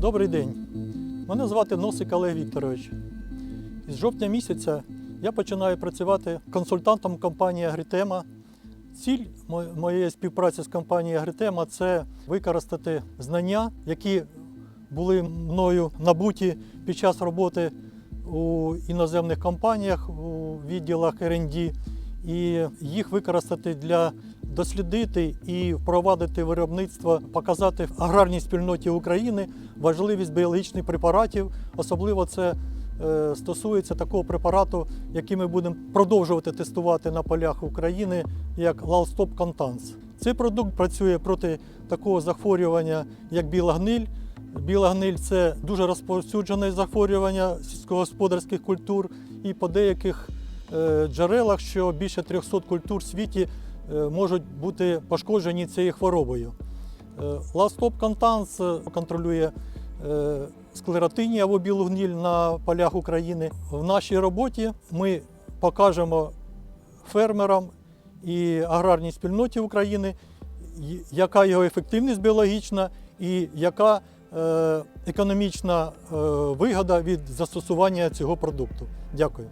Добрий день. Мене звати Носик Олег Вікторович. З жовтня місяця я починаю працювати консультантом компанії Агрітема. Ціль моєї співпраці з компанією Агрітема це використати знання, які були мною набуті під час роботи у іноземних компаніях, у відділах R&D, і їх використати для дослідити і впровадити виробництво, показати аграрній спільноті України важливість біологічних препаратів. Особливо це е, стосується такого препарату, який ми будемо продовжувати тестувати на полях України, як Lalstop Contans. Цей продукт працює проти такого захворювання, як біла гниль. Біла гниль це дуже розповсюджене захворювання сільськогосподарських культур, і по деяких е, джерелах, що більше 300 культур в світі можуть бути пошкоджені цією хворобою. Ластоп Контанс контролює е, склеротинію або білу гниль на полях України. В нашій роботі ми покажемо фермерам і аграрній спільноті України, яка його ефективність біологічна і яка е, економічна е, вигода від застосування цього продукту. Дякую.